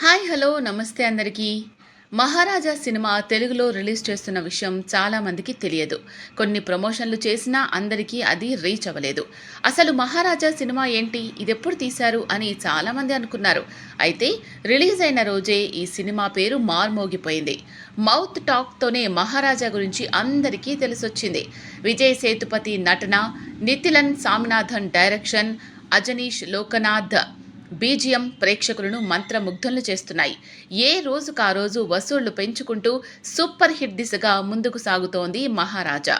Hi hello నమస్తే అందరికీ. మహారాజా cinema తెలుగులో రిలీజ్ చేస్తున్న విషయం చాలామందికి తెలియదు. కొన్ని ప్రమోషన్లు చేసినా అందరికీ అది రీచ్ అవ్వలేదు. అసలు మహారాజా సినిమా ఏంటి ఇది ఎప్పుడు తీశారు అని చాలామంది అనుకున్నారు. అయితే రిలీజ్ అయిన రోజే ఈ సినిమా పేరు మార్మోగిపోయింది. మౌత్ టాక్తోనే మహారాజా గురించి అందరికీ తెలిసొచ్చింది. విజయ్ సేతుపతి నటన నితిలన్ సామినాథన్ డైరెక్షన్ అజనీష్ లోకనాథ్ బీజిఎం ప్రేక్షకులను మంత్రముగ్ధులను చేస్తున్నాయి. ఏ రోజుకు ఆ రోజు వసూళ్ళు పెంచుకుంటూ సూపర్ హిట్ దిశగా ముందుకు సాగుతోంది మహారాజా.